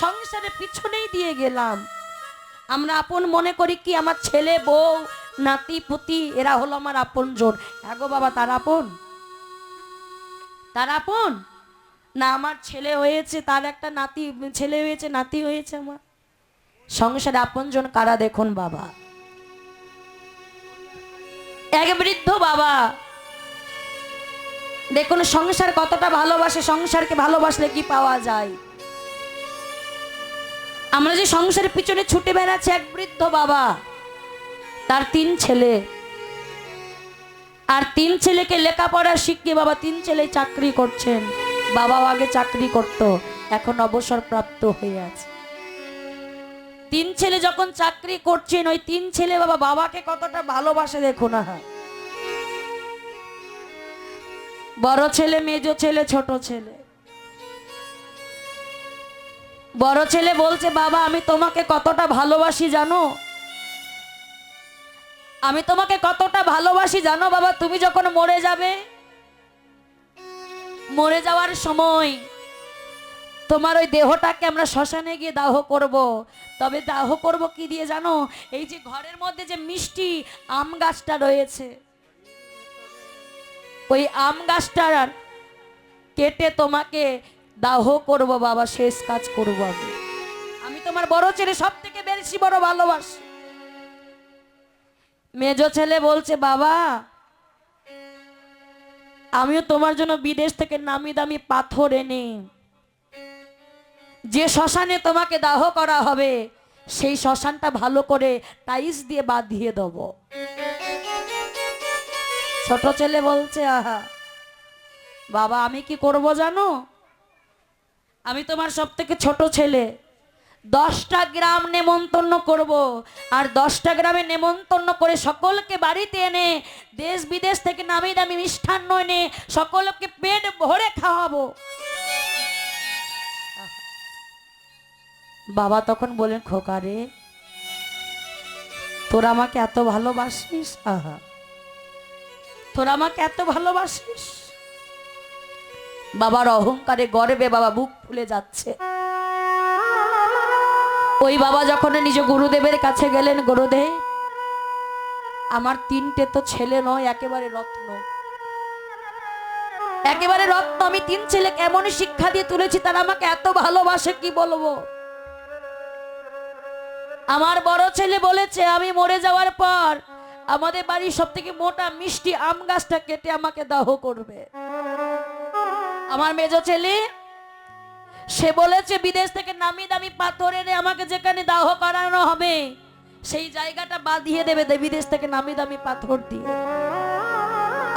সংসারের পিছনেই দিয়ে গেলাম। আমরা আপন মনে করি কি, আমার ছেলে, বউ, নাতি, পুতি, এরা হলো আমার আপন জন এগো বাবা, তার আপন? তার আপন? না, আমার ছেলে হয়েছে, তার একটা নাতি, ছেলে হয়েছে, নাতি হয়েছে আমার। সংসারে আপনজন কারা দেখুন বাবা? এক বৃদ্ধ বাবা। দেখুন, সংসার কতটা ভালোবাসে, সংসারকে ভালোবাসলে কি পাওয়া যায়? আমরা যে সংসারের পিছনে ছুটে বেড়াচ্ছে এক বৃদ্ধ বাবা, তার তিন ছেলে। আর তিন ছেলেকে লেখাপড়া শিখিয়ে বাবা তিন ছেলে চাকরি করছেন। বাবাও আগে চাকরি করত, এখন অবসর প্রাপ্ত হয়ে আছে। তিন ছেলে যখন চাকরি করছেন, ওই তিন ছেলে বাবা, বাবাকে কতটা ভালোবাসে দেখো না? বড় ছেলে, মেজ ছেলে, ছোট ছেলে। বড় ছেলে বলছে, বাবা, আমি তোমাকে কতটা ভালোবাসি জানো? আমি তোমাকে কতটা ভালোবাসি জানো, বাবা? তুমি যখন মরে যাবে, মরে যাওয়ার সময় তোমার ওই দেহটাকে আমরা শ্মশানে গিয়ে দাহ করব। তবে দাহ করব কি দিয়ে জানো? এই যে ঘরের মধ্যে যে মিষ্টি আম গাছটা রয়েছে, ওই আম গাছটার কেটে তোমাকে দাহ করব বাবা, শেষ কাজ করব আমি। আমি তোমার বড় ছেলে সব থেকে বেশি বড় ভালোবাসি। মেজ ছেলে বলছে, বাবা, আমিও তোমার জন্য বিদেশ থেকে নামি দামি পাথর এনে, যে শ্মশানে তোমাকে দাহ করা হবে, সেই শ্মশানটা ভালো করে টাইস দিয়ে বাঁধিয়ে দেব। ছোট ছেলে বলছে, আহা, বাবা, আমি কি করব জানো? আমি তোমার সব থেকে ছোট ছেলে। দশটা গ্রাম নেমন্তন্ন করব আর দশটা গ্রামে নেমন্তন্ন করে সকলকে বাড়িতে এনে, দেশ বিদেশ থেকে নামি দামি মিষ্টান্ন এনে সকলকে পেট ভরে খাওয়াবো। বাবা তখন বলেন খোকারে তোরা আমাকে এত ভালোবাসিস? আহা, তোরা আমাকে এত ভালোবাসিস? বাবার অহংকারে গর্বে বাবা বুক ফুলে যাচ্ছে। ওই বাবা যখন নিজ গুরুদেবের কাছে গেলেন, গুরুদেব, আমার তিনটে তো ছেলে নয়, একেবারে রত্ন। একেবারে রত্ন, আমি তিন ছেলে কেমন শিক্ষা দিয়ে তুলেছি, তারা আমাকে এত ভালোবাসে, কি বলব? আমার বড় ছেলে বলেছে, আমি মরে যাওয়ার পর আমাদের বাড়ির সব থেকে মোটা মিষ্টি আম গাছটা কেটে আমাকে দাহ করবে। আমার মেজ ছেলে, সে বলেছে, বিদেশ থেকে নামি দামি পাথর এনে আমাকে যেখানে দাহ করানো হবে, সেই জায়গাটা বাঁধিয়ে দেবে বিদেশ থেকে নামি দামি পাথর দিয়ে।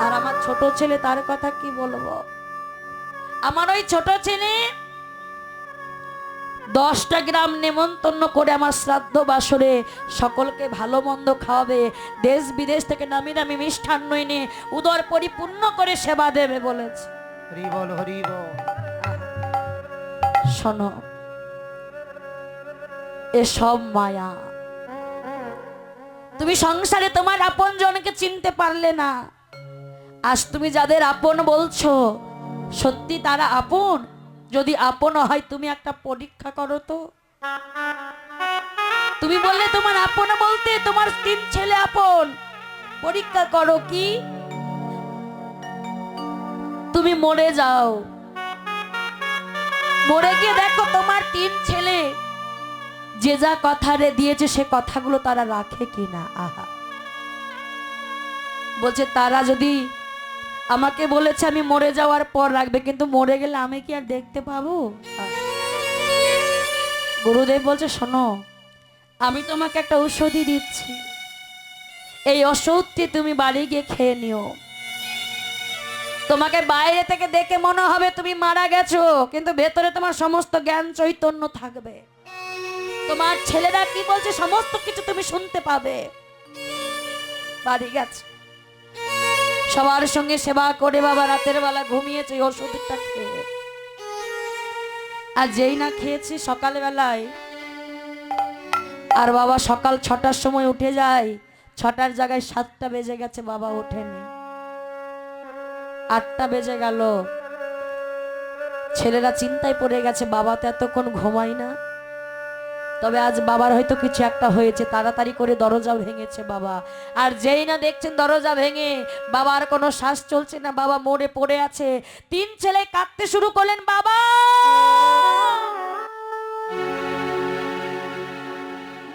আর আমার ছোট ছেলে তার কথা কি বলব? আমার ওই ছোট ছেলে দশটা গ্রাম নেমন্তন্ন করে আমার শ্রাদ্ধ বাসরে সকলকে ভালো মন্দ খাওয়াবে, দেশ বিদেশ থেকে নামি দামি মিষ্টান্ন এনে উদর পরিপূর্ণ করে সেবা দেবে বলেছে। শোনো, এসব মায়া, তুমি সংসারে তোমার আপন জনকে চিনতে পারলে না। আজ তুমি যাদের আপন বলছো, সত্যি তারা আপন? যদি আপন হয়, তুমি একটা পরীক্ষা করো তো। তুমি বললে তোমার আপন বলতে তোমার তিন ছেলে আপন। পরীক্ষা করো কি? তুমি মরে যাও। মরে গিয়ে দেখো তোমার তিন ছেলে। যে যা কথা রে দিয়েছে, সে কথাগুলো তারা রাখে কিনা। আহা। বলছে, তারা যদি আমাকে বলেছে আমি মরে যাওয়ার পর রাখবে, কিন্তু মরে গেলে আমি কি আর দেখতে পাবো? গুরুদেব বলছে, শোনো, আমি তোমাকে একটা ঔষধি দিচ্ছি। এই ওষুধটি তুমি বাড়ি গিয়ে খেয়ে নিও। তোমাকে বাইরে থেকে দেখে মনে হবে তুমি মারা গেছো, কিন্তু ভেতরে তোমার সমস্ত জ্ঞান চৈতন্য থাকবে। তোমার ছেলেরা কি বলছে সমস্ত কিছু তুমি শুনতে পাবে। বাড়ি গেছে। সবার সঙ্গে সেবা করে বাবা রাতের বেলা ঘুমিয়েছে ওষুধটা খেয়ে। আর যেই না খেয়েছি সকালবেলায় আর বাবা সকাল ছটার সময় উঠে যায়, ছটার জায়গায় সাতটা বেজে গেছে, বাবা ওঠেনি। আটটা বেজে গেল। ছেলেরা চিন্তায় পড়ে গেছে, বাবা তো এতক্ষণ ঘুমায় না। তবে আজ বাবার হয়তো কিছু একটা হয়েছে, তাড়াতাড়ি করে দরজা ভেঙেছে বাবা। আর যেই না দেখছেন দরজা ভেঙে, বাবার কোনো শ্বাস চলছে না, বাবা মোড়ে পড়ে আছে। তিন ছেলে কাঁদতে শুরু করলেন, বাবা!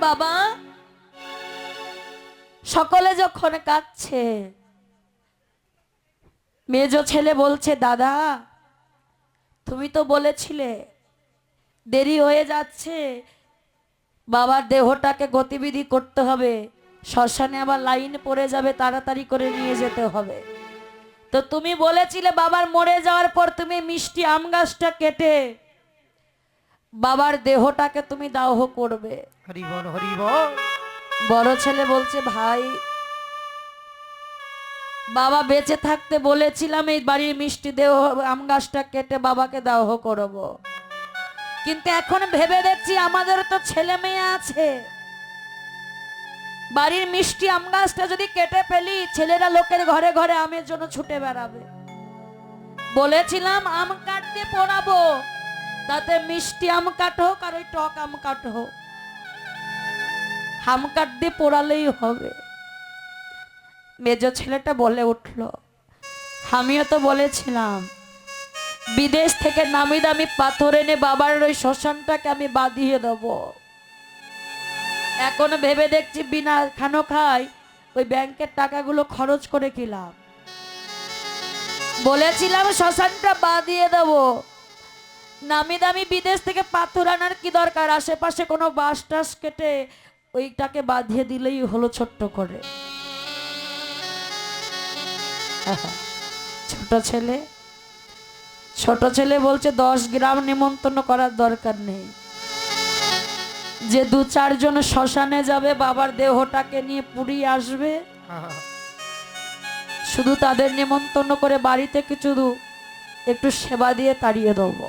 বাবা, সকলে যখন কাঁদছে মেজ ছেলে বলছে দাদা তুমি তো বলেছিলে দেরি হয়ে যাচ্ছে। বাবার দেহটাকে গতিবিধি করতে হবে। শ্মশানে আবার লাইন পড়ে যাবে তাড়াতাড়ি করে নিয়ে যেতে হবে। তো তুমি বলেছিলে বাবার মরে যাওয়ার পর তুমি মিষ্টি আম গাছটা কেটে বাবার দেহটাকে তুমি দাহ করবে। বড় ছেলে বলছে ভাই বাবা বেঁচে থাকতে বলেছিলাম, এই বাড়ির মিষ্টি দেহ আম গাছটা কেটে বাবাকে দাহ করব। কিন্তু এখন ভেবে দেখছি আমাদের তো ছেলে মেয়ে আছে। বাড়ির মিষ্টি আম গাছটা যদি কেটে ফেলি, ছেলেরা লোকের ঘরে ঘরে আমের জন্য ছুটে বেড়াবে। বলেছিলাম, আম কাটতে পড়াবো, তাতে মিষ্টি আম কাট হোক আর ওই টক আম কাট হোক। হাম কাট দিয়ে পোড়ালেই হবে। মেজ ছেলেটা বলে উঠল, আমিও তো বলেছিলাম, বিদেশ থেকে নামি দামি পাথর এনে বাবার ওই শ্মশানটাকে আমি বাঁধিয়ে দেব। এখন ভেবে দেখছি বিনা খানো খাই ওই ব্যাংকের টাকাগুলো খরচ করে কিলাম। বলেছিলাম শ্মশানটা বাঁধিয়ে দেব। নামি দামি বিদেশ থেকে পাথর আনার কি দরকার? আশেপাশে কোনো বাঁশ টাস কেটে ওইটাকে বাঁধিয়ে দিলেই হলো ছোট্ট করে। ছোট ছেলে। ছোট ছেলে বলছে, দশ গ্রাম নিমন্ত্রণ করার দরকার নেই। যে দু চারজন শ্মশানে যাবে, বাবার দেহটাকে নিয়ে পুড়িয়ে আসবে। শুধু তাদের নিমন্ত্রণ করে বাড়িতে কিছু একটু সেবা দিয়ে তাড়িয়ে দেবো।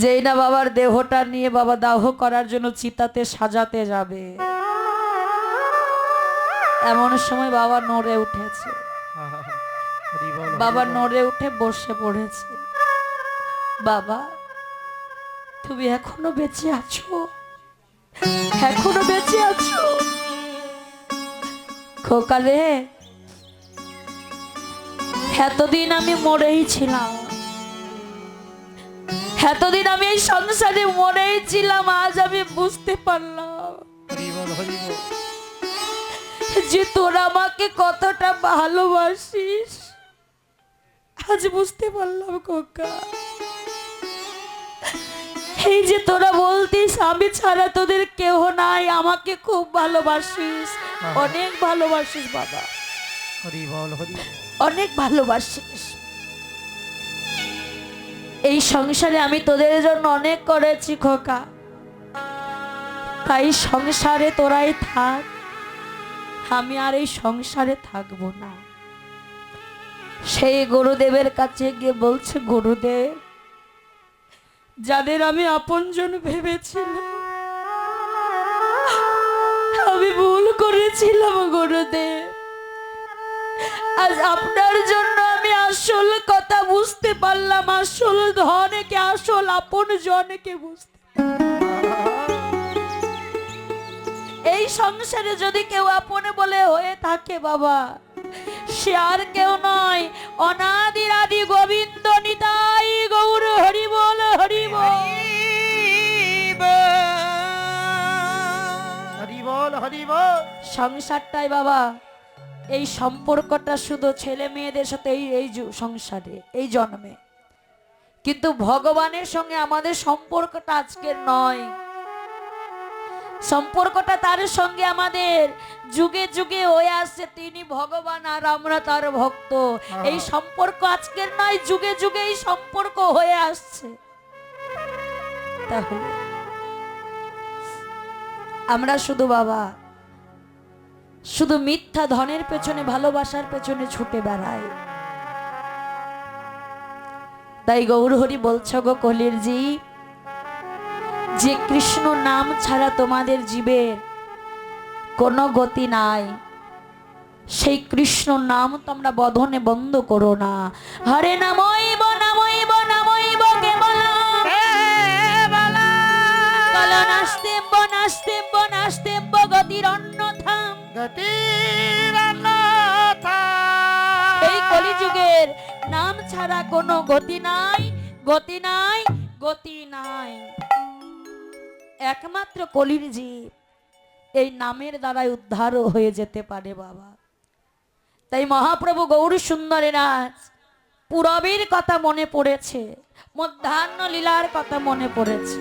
যেই না বাবার দেহটা নিয়ে বাবা দাহ করার জন্য চিতাতে সাজাতে যাবে। এমন সময় বাবা নড়ে উঠেছে। বাবা নড়ে উঠে বসে পড়েছে। বাবা, তুমি এখনও বেঁচে আছো? এখনও বেঁচে আছো? খোকালে, এতদিন আমি মরেই ছিলাম। এতদিন আমি এই সংসারে মরেই ছিলাম, আজ আমি বুঝতে পারলাম। যে তোরা আমাকে কতটা ভালোবাসিস। আজ বুঝতে পারলাম কোকা এই যে তোরা বলতিস আমি ছাড়া তোদের কেউ নাই আমাকে খুব ভালোবাসিস। অনেক ভালোবাসিস বাবা। হরি বল হরি অনেক ভালোবাসিস। এই সংসারে আমি তোদের জন্য অনেক করেছি খোকা। তাই সংসারে তোরাই থাক। আমি আর এই সংসারে থাকব না। সেই গুরুদেবের কাছে গিয়ে বলছে, গুরুদেব, যাদের আমি আপনজন ভেবেছিলাম, আমি ভুল করেছিলাম, গুরুদেব। আজ আপনার জন্য আমি আসল কথা বুঝতে পারলাম, আসল ধনকে, আসল আপন জনকে বুঝতে এই সংসারে যদি কেউ আপন বলে হয়ে থাকে বাবা সে আর কেউ নয়। অনাদির আদি গোবিন্দ নিতাই গৌর হরি বল হরি বল। হরি বল সংসারটাই বাবা এই সম্পর্কটা শুধু ছেলে মেয়েদের সাথে এই এই সংসারে এই জন্মে। কিন্তু ভগবানের সঙ্গে আমাদের সম্পর্কটা আজকের নয়। সম্পর্কটা তার সঙ্গে আমাদের। যুগে যুগে হয়ে আসছে তিনি ভগবান আর আমরা তার ভক্ত। এই সম্পর্ক আজকের নয় যুগে যুগে এই সম্পর্ক হয়ে আসছে। তাহলে আমরা শুধু বাবা শুধু মিথ্যা ধনের পেছনে ভালোবাসার পেছনে ছুটে বেড়াই। তাই গৌরহরি বলছ গো কলির জি যে কৃষ্ণ নাম ছাড়া তোমাদের জীবের কোনো গতি নাই। সেই কৃষ্ণ নাম তোমরা বধনে বন্ধ করো না। হরে নামইব নামইব নামইব কেবল। নাম ছাড়া কোনো গতি নাই গতি নাই গতি নাই। একমাত্র কলির জীব। এই নামের দ্বারাই উদ্ধার হয়ে যেতে পারে বাবা। তাই মহাপ্রভু গৌর নাচ পুরবীর কথা মনে পড়েছে, মধ্যাহ্ন লীলার কথা মনে পড়েছে।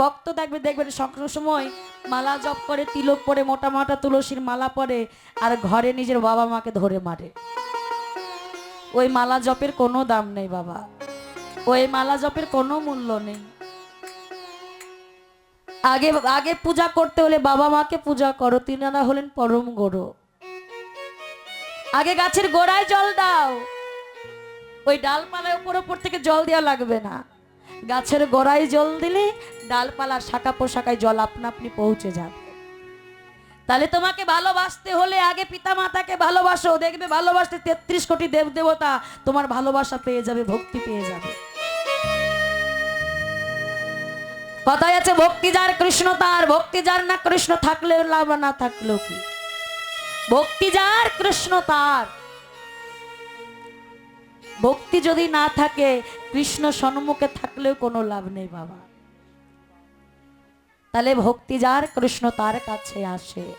ভক্ত দেখবে দেখবেন সকল সময় মালা জপ করে, তিলক পরে, মোটা মোটা তুলসীর মালা পরে আর ঘরে নিজের বাবা মাকে ধরে মারে। ওই মালা জপের কোনো দাম নেই বাবা। ওই মালা জপের কোনো মূল্য নেই। আগে আগে পূজা করতে হলে বাবা মাকে পূজা করো তিনারা হলেন পরম গরু। আগে গাছের গোড়ায় জল দাও। ওই ডালপালায় উপর উপর থেকে জল দেওয়া লাগবে না। গাছের গোড়ায় জল দিলে ডালপালার শাখা পোশাকায় জল আপনা আপনি পৌঁছে যাবে। তাহলে তোমাকে ভালোবাসতে হলে আগে পিতা মাতাকে ভালোবাসো, দেখবে ভালোবাসতে তেত্রিশ কোটি দেব দেবতা তোমার ভালোবাসা পেয়ে যাবে, ভক্তি পেয়ে যাবে। কথায় আছে, ভক্তি যার কৃষ্ণ, তার ভক্তি যার না কৃষ্ণ থাকলেও লাভ না থাকলেও কি? ভক্তি যার কৃষ্ণ, তার। ভক্তি যদি না থাকে, কৃষ্ণ সম্মুখে থাকলেও কোনো লাভ নেই বাবা। তাহলে ভক্তি যার কৃষ্ণ, তার কাছে আসে।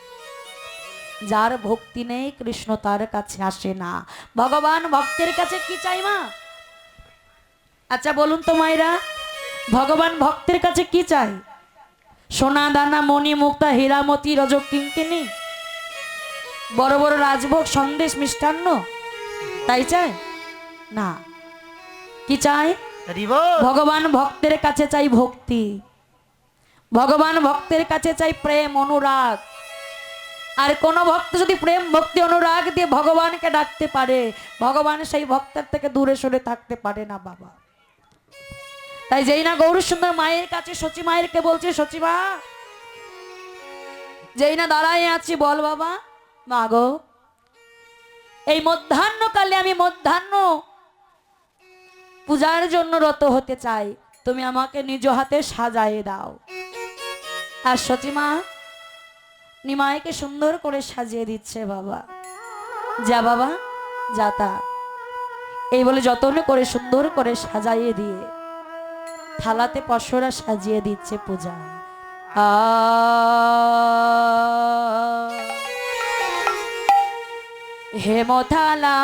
যার ভক্তি নেই, কৃষ্ণ তার কাছে আসে না। ভগবান ভক্তের কাছে কি চাই মা? আচ্ছা বলুন তো মায়েরা। ভগবান ভক্তের কাছে কি চাই? সোনা দানা মণি মুক্তা হীরামতি রজক কিঙ্কিনি বড় বড় রাজভোগ সন্দেশ মিষ্টান্ন। তাই চায় না। কি চায় ভগবান ভক্তের কাছে চাই ভক্তি। ভগবান ভক্তের কাছে চাই প্রেম অনুরাগ। আর কোন ভক্ত যদি প্রেম ভক্তি অনুরাগ দিয়ে ভগবানকে ডাকতে পারে ভগবান সেই ভক্তের থেকে দূরে সরে থাকতে পারে না বাবা। তাই যেই না গৌর সুন্দর মায়ের কাছে সচি মায়েরকে বলছে সচিমা যেই না দাঁড়াই আছি বল বাবা, মা গো, এই মধ্যাহ্নকালে আমি মধ্যাহ্ন পূজার জন্য রত হতে চাই, তুমি আমাকে নিজ হাতে সাজায়ে দাও। আর সচিমা নিমাইকে সুন্দর করে সাজিয়ে দিচ্ছে বাবা। যা বাবা যাতা এই বলে যতন করে সুন্দর করে সাজাইয়ে দিয়ে থালাতে পশরা সাজিয়ে দিচ্ছে পূজা। হেমথালা